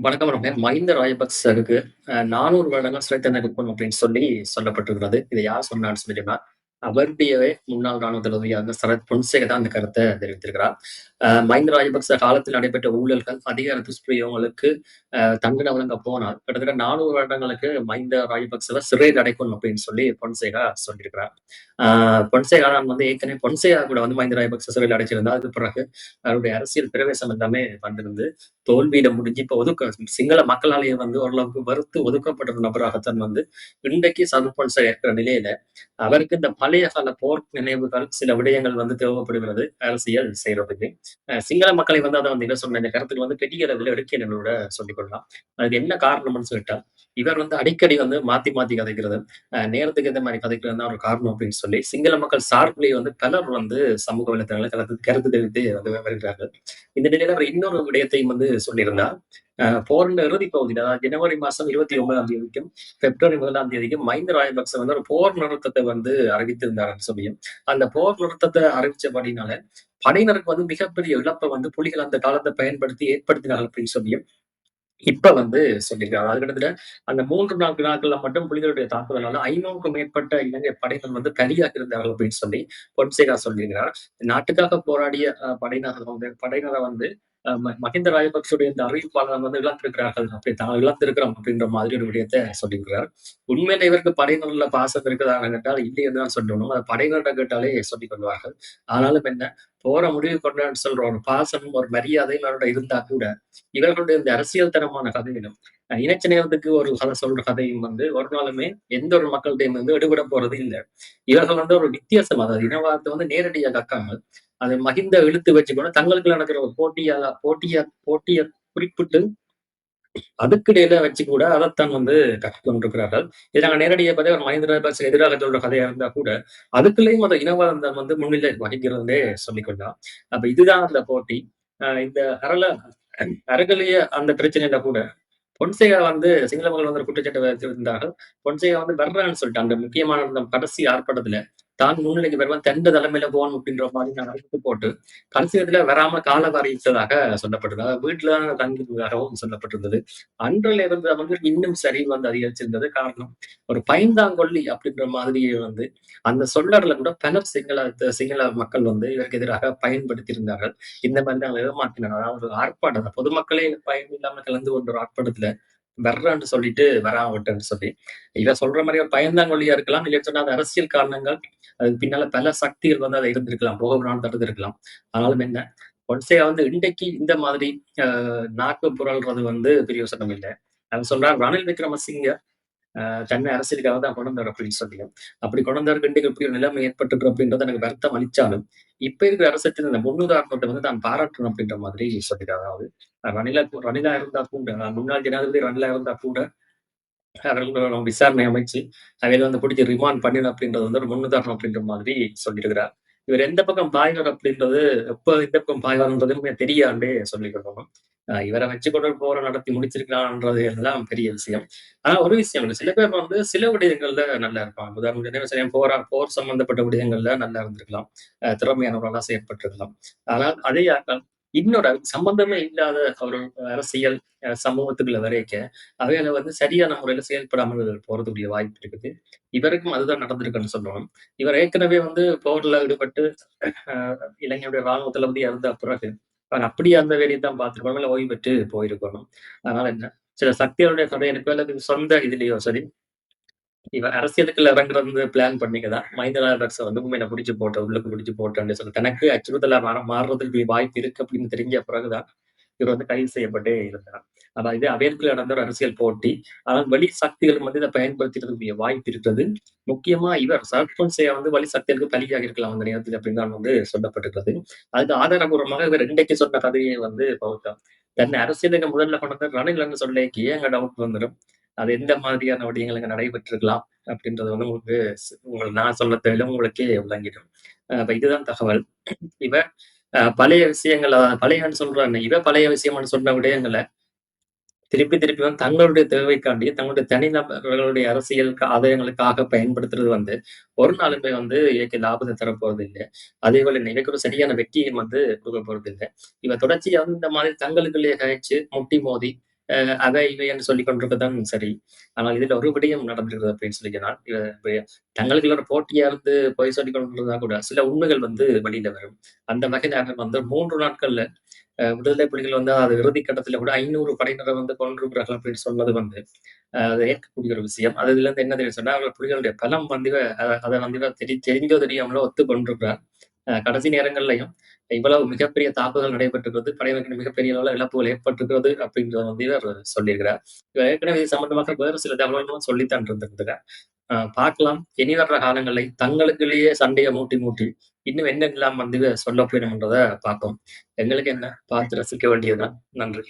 வணக்கம் ரம்யா. மஹிந்த ராஜபக்சருக்கு நானூறு வருடங்கள் சிறை தண்டனை அப்படின்னு சொல்லி சொல்லப்பட்டிருக்கிறது. இதை யார் சொன்னான்னு சொல்லி அவருடைய அவருடையவே முன்னாள் ராணுவ தளபதியாக சரத் பொன்சேக தான் அந்த கருத்தை தெரிவித்திருக்கிறார். மஹிந்த ராஜபக்ச காலத்தில் நடைபெற்ற ஊழல்கள், அதிகார துஷ்பிரயோகங்களுக்கு தண்டனை வழங்க போனால், கிட்டத்தட்ட 400 வருடங்களுக்கு மஹிந்த ராஜபக்சவை சிறையில் அடைக்கணும் அப்படின்னு சொல்லி பொன்சேகா சொல்லியிருக்கிறார். ஆஹ் பொன்சேகா நான் வந்து ஏற்கனவே பொன்சேகா கூட வந்து மஹிந்த ராஜபக்ச சிறையில் அடைச்சிருந்தா அதுக்கு பிறகு அவருடைய அரசியல் பிரவேசம் எல்லாமே வந்திருந்து, தோல்வியில முடிஞ்சு இப்ப ஒதுக்க சிங்கள மக்களாலேயே வந்து ஓரளவுக்கு வெறுத்து ஒதுக்கப்பட்ட நபராகத்தான் வந்து இன்றைக்கு சரத் பொன்சேகா இருக்கிற நிலையில, அவருக்கு இந்த பழைய கால போர் நினைவுகள், சில விடயங்கள் வந்து தேவைப்படுகிறது அரசியல் செய்யறதுக்கு சிங்கள மக்களை வந்து அதை வந்து என்ன சொன்ன இந்த கருத்துக்கு வந்து பெரிய அளவில எடுக்கலைன்னு கூட கொள்ளலாம். அதுக்கு என்ன காரணம்னு சொல்லிட்டா, இவர் வந்து அடிக்கடி வந்து மாத்தி மாத்தி கதைக்கிறது, நேரத்துக்கு எந்த மாதிரி கதைக்கிறது தான் ஒரு காரணம் அப்படின்னு சொல்லி, சிங்கள மக்கள் சார்பிலேயே வந்து பலர் வந்து சமூக வலைத்தளங்களை கருத்து கருத்து தெரிவித்து வந்து வருகிறார்கள். இந்த நிலையில அவர் இன்னொரு விடயத்தையும் வந்து சொல்லியிருந்தார். போரின் இறுதி பகுதியில் அதாவது ஜனவரி மாசம் 29ஆம் தேதிக்கும், பிப்ரவரி முதலாம் தேதிக்கும் மஹிந்த ராஜபக்ச வந்து ஒரு போர் நிறுத்தத்தை வந்து அறிவித்திருந்தார் சொல்லியும், அந்த போர் நிறுத்தத்தை அறிவிச்சபடினால, படையினருக்கு வந்து மிகப்பெரிய இழப்ப வந்து புலிகள் அந்த காலத்தை பயன்படுத்தி ஏற்படுத்தினார்கள் அப்படின்னு சொல்லியும், இப்ப வந்து சொல்லியிருக்காரு. அது கிட்டத்தட்ட அந்த 3, 4 நாட்கள்ல மட்டும் புலிகளுடைய தாக்குதலால 500க்கும் மேற்பட்ட இலங்கை படைகள் வந்து கலியாக இருந்தார்கள் அப்படின்னு சொல்லி பொன்சேகா சொல்லியிருக்கிறார். நாட்டுக்காக போராடிய படையினர் வந்து படையினர வந்து மஹிந்த ராஜபக்சுடைய இந்த அறிவிப்பாளர் வந்து இழந்திருக்கிறார்கள். அப்படி தான் இழந்திருக்கிறோம் அப்படின்ற மாதிரி ஒரு விடயத்தை சொல்லியிருக்கிறார். உண்மையிலே இவருக்கு படையினர்ல பாசம் இருக்கிறதா கேட்டால் இல்லை என்று தான் சொல்லணும். அதை படையினர்கிட்ட கேட்டாலே சொல்லிக் கொள்வார்கள். ஆனாலும் என்ன, போற முடிவு கொண்டேன்னு சொல்ற ஒரு பாசமும், ஒரு மரியாதையும் அவரோட இருந்தா கூட, இவர்களுடைய இந்த அரசியல் தனமான கதையிலும், இணைச்ச நேரத்துக்கு ஒரு கதை சொல்ற கதையும் வந்து ஒரு நாளுமே எந்த ஒரு மக்கள்கிட்டையும் வந்து எடுபட போறது இல்ல. இவர்கள் வந்து ஒரு வித்தியாசம் அதாவது இனவாதத்தை வந்து நேரடியா கக்காமல், அதை மஹிந்த இழுத்து வச்சுக்கணும் தங்களுக்குள்ள நடக்கிற ஒரு போட்டியா போட்டிய போட்டிய குறிப்பிட்டு, அதுக்கிடையில வச்சு கூட அதைத்தான் வந்து கற்றுக்கொண்டிருக்கிறார்கள் கொண்டிருக்கிறார்கள். நாங்கள் நேரடியாக பார்த்தா ஒரு மஹிந்த பஸ் எதிராக சொல்ற கதையா இருந்தா கூட, அதுக்குள்ளேயும் அந்த இனவாதம் தான் வந்து முன்னிலை வகிக்கிறதே சொல்லிக் அப்ப இதுதான் அந்த போட்டி. இந்த அரல அறகலைய அந்த பிரச்சனையில கூட, பொன்சேகா வந்து சிங்கள மக்கள் வந்து குற்றச்சாட்டு வச்சிருந்தார்கள். பொன்சேகா வந்து வர்றான்னு சொல்லிட்டு, அந்த முக்கியமான அந்த கடைசி ஆர்ப்பாட்டத்துல, தான் முன்னிலைக்கு வருவேன், தண்ட தலைமையில போகணும் அப்படின்ற மாதிரி நான் அறிவிப்பு போட்டு, கடைசி இடத்துல வராம காலவரையிட்டதாக சொல்லப்பட்டது. சொல்லப்பட்டிருந்தது வீட்டுல தங்கியதாகவும் சொல்லப்பட்டிருந்தது. அன்றில் இருந்து வந்து இன்னும் சரி வந்து அதிகரிச்சிருந்தது. காரணம், ஒரு பைந்தாங்கொல்லி அப்படின்ற மாதிரியே வந்து, அந்த சொல்லர்ல கூட பலர் சிங்கள சிங்கள மக்கள் வந்து இதற்கு எதிராக பயன்படுத்தியிருந்தார்கள். இந்த மாதிரி நாங்கள் ஏமாத்தினாங்க. அதாவது ஒரு ஆர்ப்பாட்டம் பொதுமக்களே பயன் இல்லாமல் கலந்து கொண்ட ஒரு ஆர்ப்பாட்டத்துல, வர்றேன்னு சொல்லிட்டு வராவட்டன்னு சொல்லி, இவ சொல்ற மாதிரி ஒரு பயந்தாங்கொல்லியா இருக்கலாம். இல்லைன்னு சொன்னா அது அரசியல் காரணங்கள், அதுக்கு பின்னால பல சக்திகள் வந்து அதை இருந்திருக்கலாம். போக விடாம தடுத்திருக்கலாம். ஆனாலும் என்ன, பொன்சேகா வந்து இன்றைக்கு இந்த மாதிரி நாக்கு புரள்றது வந்து பிரயோசனம் இல்லை அவன் சொல்றார், ரணில் விக்ரமசிங்க தன்னை அரசியலுக்காக தான் கொண்டு வந்தார் அப்படின்னு சொல்லியும், அப்படி கொண்டு வந்தவருக்கு இன்றைக்கு இப்படி ஒரு நிலைமை ஏற்பட்டிருக்கு அப்படின்றது எனக்கு வருத்தம் அளிச்சாலும், இப்ப இருக்கிற அரசத்தின் இந்த முன்னுதாரணத்தை வந்து நான் பாராட்டணும் அப்படின்ற மாதிரி சொல்லியிருக்காரு. அதாவது ரணிலா ரணிலா இருந்தா கூட, முன்னாள் ஜனாதிபதி ரணிலா இருந்தா கூட, அவர்களோட விசாரணை அமைச்சு, அவையில வந்து பிடிச்சி ரிமாண்ட் பண்ணிடும் அப்படின்றது வந்து ஒரு முன்னுதாரணம் அப்படின்ற மாதிரி சொல்லியிருக்கிறார். இவர் எந்த பக்கம் பாய்வார் அப்படின்றது, எப்போ எந்த பக்கம் பாய்வார்ன்றதுமே தெரியாண்டே சொல்லிக் இவரை வச்சு கொண்டு வச்சுக்கொண்டு நடத்தி முடிச்சிருக்கிறான்றது எல்லாம் பெரிய விஷயம். ஆனா ஒரு விஷயம், சில பேர் வந்து சில விடயங்கள்ல நல்லா இருப்பாங்க. உதாரணத்துக்கு போரா போர் சம்பந்தப்பட்ட விடயங்கள்ல நல்லா இருந்திருக்கலாம். அ திறமையானவர்களா செயற்பட்டிருக்கலாம். ஆனால் அதே ஆட்கள் இன்னொரு சம்பந்தமே இல்லாத ஒரு அரசியல் சமூகத்துக்குள்ள வரைக்க, அவையில வந்து சரியான முறையில செயல்படாமல் போறதுக்குரிய வாய்ப்பு இருக்குது. இவருக்கும் அதுதான் நடந்திருக்குன்னு சொல்லணும். இவர் ஏற்கனவே வந்து போர்ல ஈடுபட்டு, அஹ் இலங்கையுடைய ராணுவ தளபதியா இருந்த பிறகு, அவர் அப்படியே அந்த வேலையை தான் பார்த்திருக்கணும். ஓய்வு பெற்று போயிருக்கணும். அதனால என்ன, சில சக்திகளுடைய துணையினருக்கோ அல்லது சொந்த இதுலயோ சரி, இவர் அரசியலுக்குள்ள இறங்குறது வந்து பிளான் பண்ணிக்கதான் தான். மஹிந்த வந்து உண்மையில புடிச்சு போட்டு உள்ளுக்கு பிடிச்சு போட்டோம்னு சொல்லி, தனக்கு அச்சுறுத்தலா மாற மாறுறதுக்கு வாய்ப்பு இருக்கு அப்படின்னு தெரிஞ்ச பிறகுதான், இவர் வந்து கைது செய்யப்பட்டே இருந்தார். அதாவது இது நடந்த ஒரு அரசியல் போட்டி. ஆனால் வழி சக்திகள் வந்து இதை பயன்படுத்திக்கிறதுக்குரிய வாய்ப்பு இருக்கிறது. முக்கியமா இவர் சரத் வந்து வழி சக்திகளுக்கு பலியாக இருக்கலாம் அந்த நேரத்தில் அப்படின்னு தான் வந்து சொல்லப்பட்டிருக்கிறது. அதுக்கு ஆதாரபூர்வமாக இவர் இன்றைக்கு சொன்ன கதையை வந்து பகுத்தார். தன்னை அரசியலுக்கு முதல்ல கொண்டு வந்து ரணில் சொல்லேக்கு ஏங்க டவுட் வந்துடும் அது எந்த மாதிரியான விடயங்கள் அங்க நடைபெற்றிருக்கலாம் அப்படின்றது வந்து உங்களுக்கு உங்க நான் சொல்ல தேவையில்ல உங்களுக்கே விளங்கிடும். அப்ப இதுதான் தகவல். இவ பழைய விஷயங்கள பழையன்னு சொல்றாங்க. இவ பழைய விஷயம்னு சொன்ன விடயங்கள திருப்பி திருப்பி வந்து தங்களுடைய தேவைக்காண்டி, தங்களுடைய தனிநபர்களுடைய அரசியல் ஆதாயங்களுக்காக பயன்படுத்துறது வந்து, ஒரு நாளுமே வந்து இயற்கை லாபத்த தரப்போறது இல்ல. அதேபோல இவைக்கு ஒரு சரியான வெற்றியும் வந்து குடுக்க போறது இல்ல. இவ தொடர்ச்சியா வந்து இந்த மாதிரி தங்களுக்குள்ளேயே கழிச்சு, முட்டி மோதி, அதை இவை என்று சொல்லிக் கொண்டிருக்கத்தான் சரி. ஆனால் இதில் ஒரு விடயம் நடந்திருக்கிறது அப்படின்னு சொல்லி சொன்னால், தங்களுக்குள்ள ஒரு போட்டியா இருந்து பொய் சொல்லிக் கொண்டிருந்தா கூட, சில உண்மைகள் வந்து வெளியில வரும். அந்த வகையில வந்து மூன்று நாட்கள்ல விடுதலை புலிகள் வந்து அது இறுதி கட்டத்துல கூட ஐநூறு படையினரை வந்து கொன்றிருக்கிறார்கள் அப்படின்னு சொன்னது வந்து, அது ஏற்கக்கூடிய ஒரு விஷயம். அது இருந்து என்ன தெரியும் சொன்னா, அவர்கள் புலிகளுடைய பலம் வந்து அதை வந்து தெரி தெரிஞ்சோ தெரியாமலோ ஒத்து கொண்டிருக்கிறார் கடைசி நேரங்கள்லையும் இவ்வளவு மிகப்பெரிய தாக்குதல் நடைபெற்றிருக்கிறது. படையினருக்கு மிகப்பெரிய அளவில் இழப்புகள் ஏற்பட்டிருக்கிறது அப்படின்றத வந்து இவர் சொல்லியிருக்கிறார். இவர் ஏற்கனவே இது சம்பந்தமாக வேறு சில தகவல்களும் சொல்லித்தான் இருந்திருக்கிறார். பார்க்கலாம். இனி வர்ற காலங்களை தங்களுக்குள்ளேயே சண்டையை மூட்டி, மூட்டி இன்னும் என்னெல்லாம் வந்து சொல்ல போயிடும்ன்றத பார்ப்போம். எங்களுக்கு என்ன பார்த்து ரசிக்க வேண்டியதுதான் நன்றி.